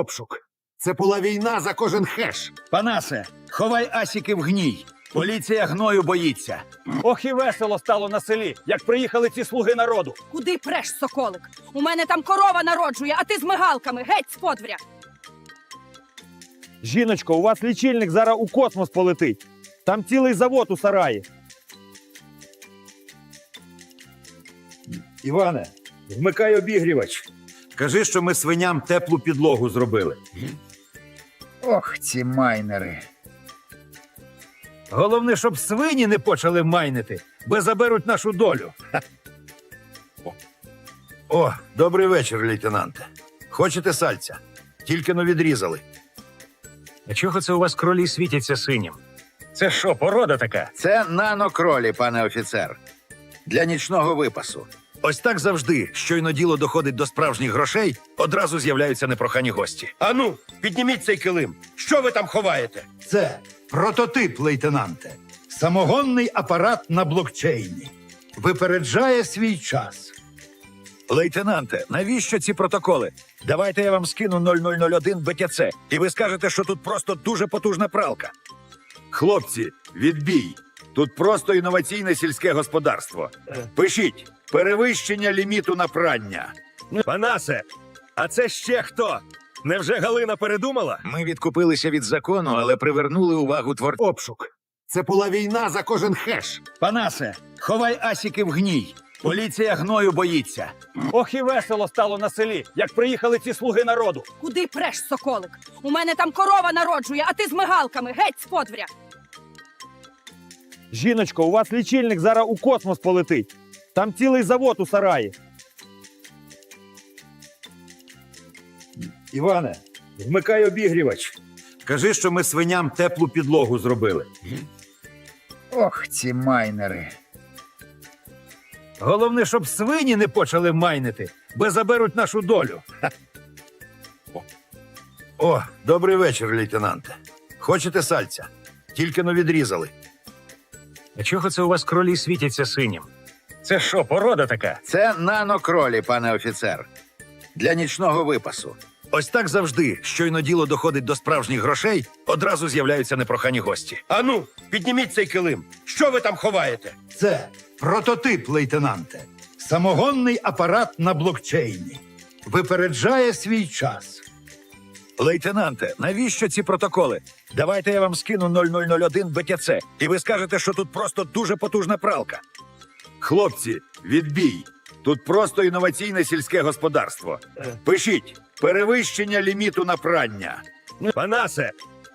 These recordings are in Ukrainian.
обшук. Це була війна за кожен хеш. Панасе, ховай асіки в гній. Поліція гною боїться. Ох і весело стало на селі, як приїхали ці слуги народу. Куди преш, соколик? У мене там корова народжує, а ти з мигалками, геть з подвір'я. Жіночко, у вас лічильник зараз у космос полетить. Там цілий завод у сараї. Іване, вмикай обігрівач. Кажи, що ми свиням теплу підлогу зробили. Ох, ці майнери. Головне, щоб свині не почали майнити, бо заберуть нашу долю. Ха. О. О, добрий вечір, лейтенанте. Хочете сальця? Тільки но відрізали. А чого це у вас кролі світяться синім? Це що, порода така? Це нанокролі, пане офіцер. Для нічного випасу. Ось так завжди, щойно діло доходить до справжніх грошей, одразу з'являються непрохані гості. Ану, підніміть цей килим. Що ви там ховаєте? Це прототип, лейтенанте. Самогонний апарат на блокчейні. Випереджає свій час. Лейтенанте, навіщо ці протоколи? Давайте я вам скину 0001 БТЦ, і ви скажете, що тут просто дуже потужна пралка. Хлопці, відбій. Тут просто інноваційне сільське господарство. Пишіть перевищення ліміту на прання. Панасе, а це ще хто? Невже Галина передумала? Ми відкупилися від закону, але привернули увагу творців. Обшук. Це була війна за кожен хеш. Панасе, ховай асіки в гній. Поліція гною боїться. Ох і весело стало на селі, як приїхали ці слуги народу. Куди преш, соколик? У мене там корова народжує, а ти з мигалками, геть з подвір'я. Жіночко, у вас лічильник зараз у космос полетить. Там цілий завод у сараї. Іване, вмикай обігрівач. Кажи, що ми свиням теплу підлогу зробили. Ох, ці майнери. Головне, щоб свині не почали майнити, бо заберуть нашу долю. Ха. О. О, добрий вечір, лейтенанте. Хочете сальця? Тільки но відрізали. А чого це у вас кролі світяться синім? Це що, порода така? Це нанокролі, пане офіцер. Для нічного випасу. Ось так завжди, щойно діло доходить до справжніх грошей, одразу з'являються непрохані гості. Ану, підніміть цей килим. Що ви там ховаєте? Це прототип, лейтенанте. Самогонний апарат на блокчейні. Випереджає свій час. Лейтенанте, навіщо ці протоколи? Давайте я вам скину 0001 БТЦ, і ви скажете, що тут просто дуже потужна пралка. Хлопці, відбій. Тут просто інноваційне сільське господарство. Пишіть перевищення ліміту на прання. Панасе,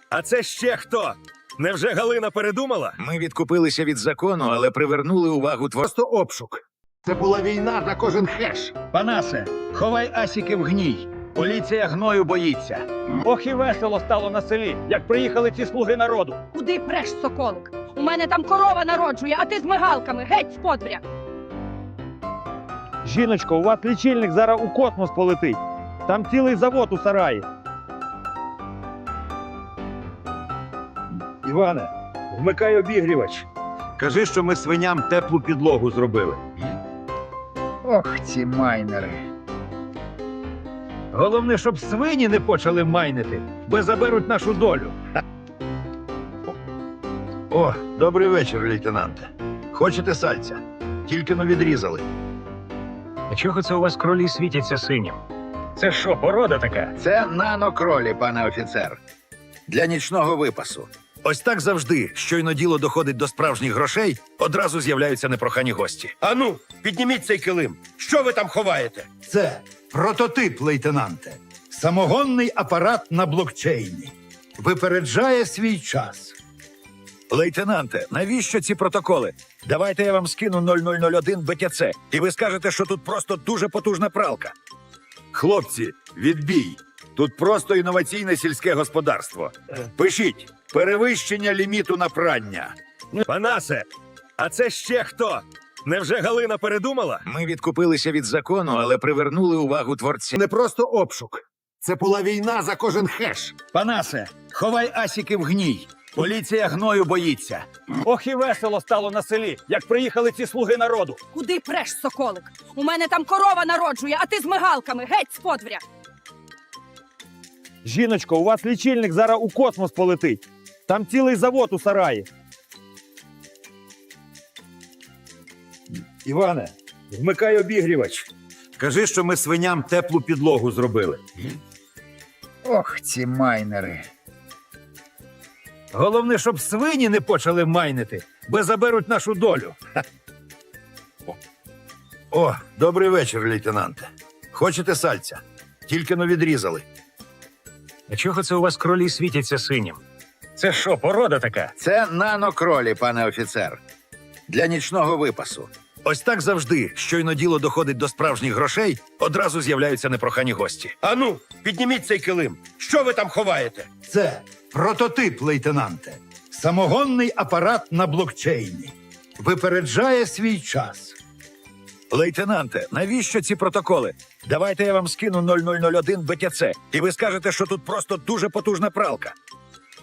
а це ще хто? Невже Галина передумала? Ми відкупилися від закону, але привернули увагу. Просто обшук. Це була війна за кожен хеш. Панасе, ховай асіки в гній. Поліція гною боїться. Ох і весело стало на селі, як приїхали ці слуги народу. Куди преш, соколик? У мене там корова народжує, а ти з мигалками, геть з подвір'я. Жіночко, у вас лічильник зараз у космос полетить. Там цілий завод у сараї. Іване, вмикай обігрівач. Кажи, що ми свиням теплу підлогу зробили. Ох, ці майнери. Головне, щоб свині не почали майнити, бо заберуть нашу долю. О, добрий вечір, лейтенанте. Хочете сальця? Тільки но відрізали. А чого це у вас кролі світяться синім? Це що, порода така? Це нанокролі, пане офіцер. Для нічного випасу. Ось так завжди, щойно діло доходить до справжніх грошей, одразу з'являються непрохані гості. Ану, підніміть цей килим. Що ви там ховаєте? Це прототип, лейтенанте. Самогонний апарат на блокчейні. Випереджає свій час. Лейтенанте, навіщо ці протоколи? Давайте я вам скину 0001 БТЦ, і ви скажете, що тут просто дуже потужна пралка. Хлопці, відбій. Тут просто інноваційне сільське господарство. Пишіть перевищення ліміту на прання. Панасе, а це ще хто? Невже Галина передумала? Ми відкупилися від закону, але привернули увагу творців. Не просто обшук. Це була війна за кожен хеш. Панасе, ховай асіки в гній. Поліція гною боїться. Ох і весело стало на селі, як приїхали ці слуги народу. Куди преш, соколик? У мене там корова народжує, а ти з мигалками, геть з подвір'я. Жіночко, у вас лічильник зараз у космос полетить. Там цілий завод у сараї. Іване, вмикай обігрівач. Кажи, що ми свиням теплу підлогу зробили. Ох, ці майнери. Головне, щоб свині не почали майнити, бо заберуть нашу долю. О, добрий вечір, лейтенанте. Хочете сальця? Тільки но відрізали. А чого це у вас кролі світяться синім? Це що, порода така? Це нанокролі, пане офіцер. Для нічного випасу. Ось так завжди, щойно діло доходить до справжніх грошей, одразу з'являються непрохані гості. Ану, підніміть цей килим. Що ви там ховаєте? Це прототип, лейтенанте. Самогонний апарат на блокчейні. Випереджає свій час. Лейтенанте, навіщо ці протоколи? Давайте я вам скину 0001 БТЦ, і ви скажете, що тут просто дуже потужна пралка.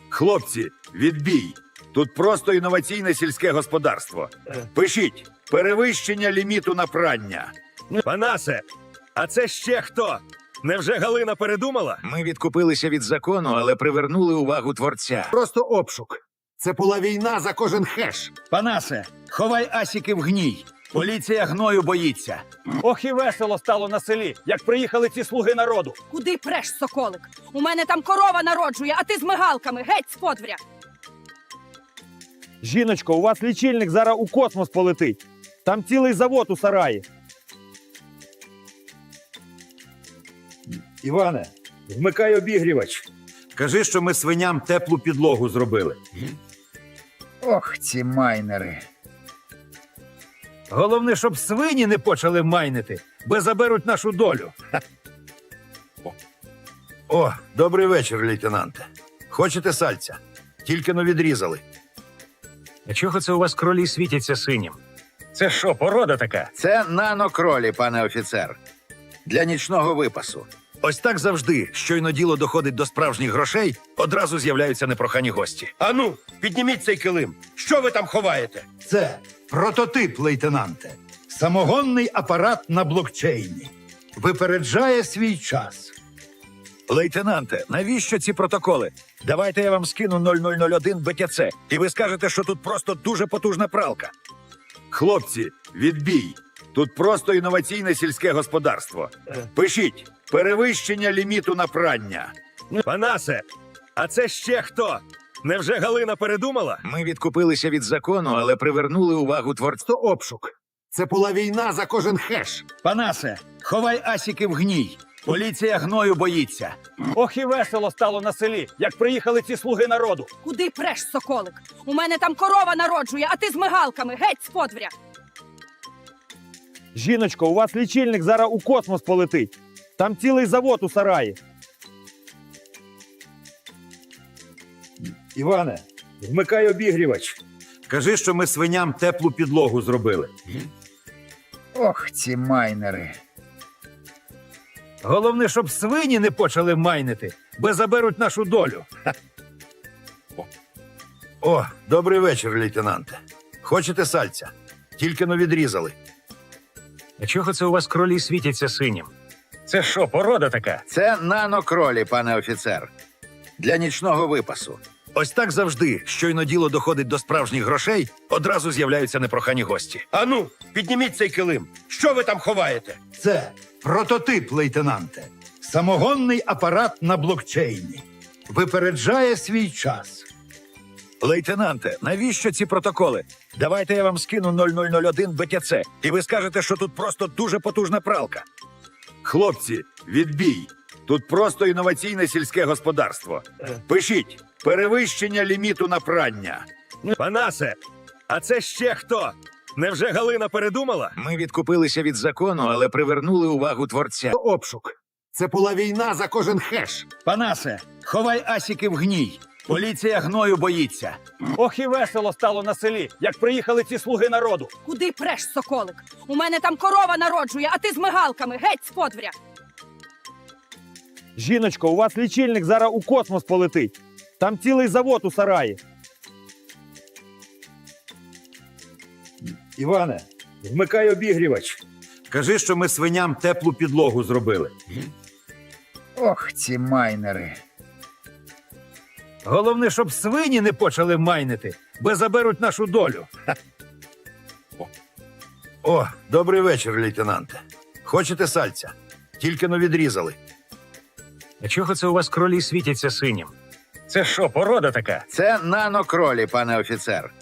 Хлопці, відбій. Тут просто інноваційне сільське господарство. Пишіть перевищення ліміту на прання. Панасе, а це ще хто? Невже Галина передумала? Ми відкупилися від закону, але привернули увагу творця. Просто обшук. Це була війна за кожен хеш. Панасе, ховай асіки в гній. Поліція гною боїться. Ох і весело стало на селі, як приїхали ці слуги народу. Куди преш, соколик? У мене там корова народжує, а ти з мигалками. Геть з подвір'я. Жіночко, у вас лічильник зараз у космос полетить. Там цілий завод у сараї. Іване, вмикай обігрівач. Кажи, що ми свиням теплу підлогу зробили. Ох, ці майнери. Головне, щоб свині не почали майнити, бо заберуть нашу долю. О, добрий вечір, лейтенанте. Хочете сальця? Тільки но відрізали. А чого це у вас кролі світяться синім? Це що, порода така? Це нанокролі, пане офіцер. Для нічного випасу. Ось так завжди, щойно діло доходить до справжніх грошей, одразу з'являються непрохані гості. Ану, підніміть цей килим. Що ви там ховаєте? Це прототип, лейтенанте. Самогонний апарат на блокчейні. Випереджає свій час. Лейтенанте, навіщо ці протоколи? Давайте я вам скину 0001 БТЦ, і ви скажете, що тут просто дуже потужна пралка. Хлопці, відбій. Тут просто інноваційне сільське господарство. Пишіть перевищення ліміту на прання. Панасе, а це ще хто? Невже Галина передумала? Ми відкупилися від закону, але привернули увагу творця. Обшук. Це була війна за кожен хеш. Панасе, ховай асіки в гній. Поліція гною боїться. Ох і весело стало на селі, як приїхали ці слуги народу. Куди преш, соколик? У мене там корова народжує, а ти з мигалками. Геть з подвір'я. Жіночко, у вас лічильник зараз у космос полетить. Там цілий завод у сараї. Іване, вмикай обігрівач. Кажи, що ми свиням теплу підлогу зробили. Ох, ці майнери. Головне, щоб свині не почали майнити, бо заберуть нашу долю. О, добрий вечір, лейтенанте. Хочете сальця? Тільки но відрізали. А чого це у вас кролі світяться синім? Це що, порода така? Це нанокролі, пане офіцер. Для нічного випасу. Ось так завжди, щойно діло доходить до справжніх грошей, одразу з'являються непрохані гості. Ану, підніміть цей килим. Що ви там ховаєте? Це прототип, лейтенанте. Самогонний апарат на блокчейні. Випереджає свій час. Лейтенанте, навіщо ці протоколи? Давайте я вам скину 0001 БТЦ, і ви скажете, що тут просто дуже потужна пралка. Хлопці, відбій. Тут просто інноваційне сільське господарство. Пишіть перевищення ліміту на прання. Панасе, а це ще хто? Невже Галина передумала? Ми відкупилися від закону, але привернули увагу творця. Обшук. Це була війна за кожен хеш. Панасе, ховай асіки в гній. Поліція гною боїться. Ох і весело стало на селі, як приїхали ці слуги народу. Куди преш, соколик? У мене там корова народжує, а ти з мигалками. Геть з подвір'я. Жіночко, у вас лічильник зараз у космос полетить. Там цілий завод у сараї. Іване, вмикай обігрівач. Кажи, що ми свиням теплу підлогу зробили. Ох, ці майнери. Головне, щоб свині не почали майнити, бо заберуть нашу долю. О, добрий вечір, лейтенанте. Хочете сальця? Тільки но відрізали. А чого це у вас кролі світяться синім? Це що, порода така? Це нанокролі, пане офіцер.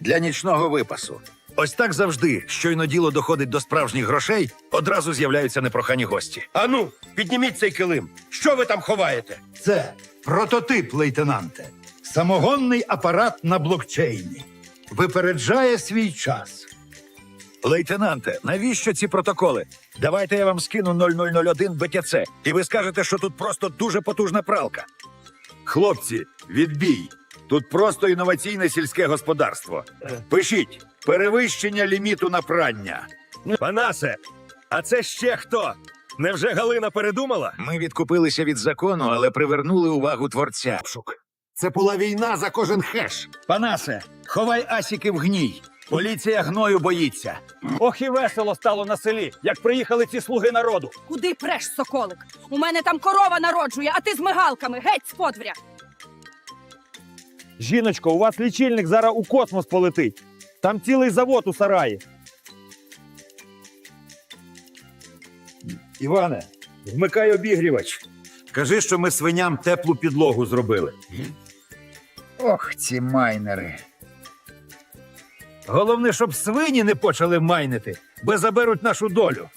Для нічного випасу. Ось так завжди, щойно діло доходить до справжніх грошей, одразу з'являються непрохані гості. Ану, підніміть цей килим. Що ви там ховаєте? Це прототип, лейтенанте. Самогонний апарат на блокчейні. Випереджає свій час. Лейтенанте, навіщо ці протоколи? Давайте я вам скину 0001 БТЦ, і ви скажете, що тут просто дуже потужна пралка. Хлопці, відбій. Тут просто інноваційне сільське господарство. Пишіть перевищення ліміту на прання. Панасе, а це ще хто? Невже Галина передумала? Ми відкупилися від закону, але привернули увагу творця. Це була війна за кожен хеш. Панасе, ховай асіки в гній. Поліція гною боїться. Ох і весело стало на селі, як приїхали ці слуги народу. Куди преш, соколик? У мене там корова народжує, а ти з мигалками. Геть з подвір'я. Жіночко, у вас лічильник зараз у космос полетить. Там цілий завод у сараї. Іване, вмикай обігрівач. Кажи, що ми свиням теплу підлогу зробили. Ох, ці майнери. Головне, щоб свині не почали майнити, бо заберуть нашу долю.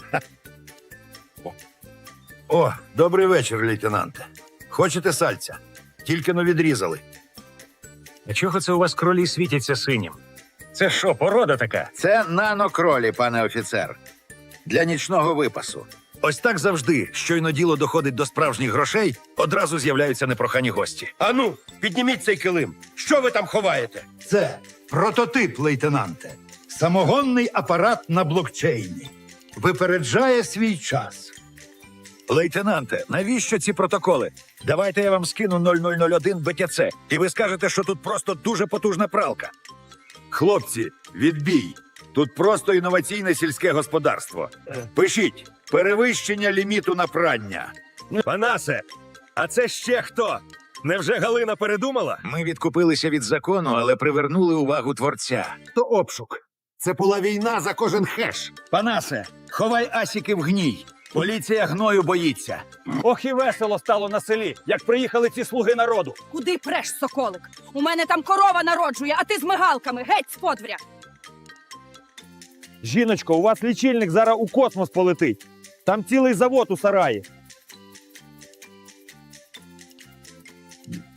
О, добрий вечір, лейтенанте. Хочете сальця? Тільки но відрізали. А чого це у вас кролі світяться синім? Це що, порода така? Це нанокролі, пане офіцер. Для нічного випасу. Ось так завжди, щойно діло доходить до справжніх грошей, одразу з'являються непрохані гості. Ану, підніміть цей килим. Що ви там ховаєте? Це прототип, лейтенанте. Самогонний апарат на блокчейні. Випереджає свій час. Лейтенанте, навіщо ці протоколи? Давайте я вам скину 0001 БТЦ, і ви скажете, що тут просто дуже потужна пралка. Хлопці, відбій. Тут просто інноваційне сільське господарство. Пишіть перевищення ліміту на прання. Панасе, а це ще хто? Невже Галина передумала? Ми відкупилися від закону, але привернули увагу творця. То обшук. Це була війна за кожен хеш. Панасе, ховай асіки в гній. Поліція гною боїться. Ох і весело стало на селі, як приїхали ці слуги народу. Куди преш, соколик? У мене там корова народжує, а ти з мигалками. Геть з подвір'я. Жіночко, у вас лічильник зараз у космос полетить. Там цілий завод у сараї.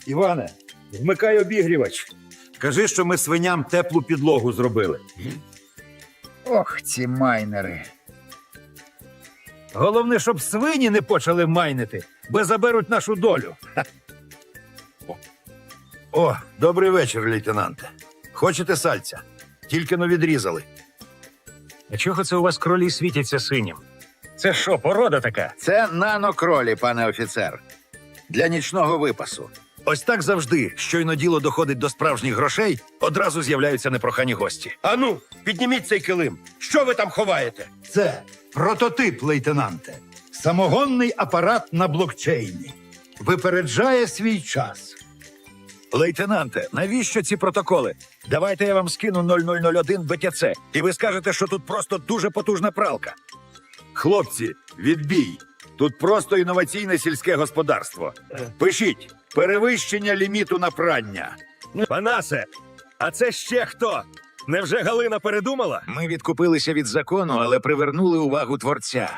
Іване, вмикай обігрівач. Кажи, що ми свиням теплу підлогу зробили. Ох, ці майнери. Головне, щоб свині не почали майнити, бо заберуть нашу долю. О, добрий вечір, лейтенанте. Хочете сальця? Тільки но відрізали. А чого це у вас кролі світяться синім? Це що, порода така? Це нанокролі, пане офіцер. Для нічного випасу. Ось так завжди, щойно діло доходить до справжніх грошей, одразу з'являються непрохані гості. Ану, підніміть цей килим. Що ви там ховаєте? Це прототип, лейтенанте. Самогонний апарат на блокчейні. Випереджає свій час. Лейтенанте, навіщо ці протоколи? Давайте я вам скину 0001 БТЦ, і ви скажете, що тут просто дуже потужна пралка. Хлопці, відбій. Тут просто інноваційне сільське господарство. Пишіть перевищення ліміту на прання. Панасе, а це ще хто? Невже Галина передумала? Ми відкупилися від закону, але привернули увагу творця.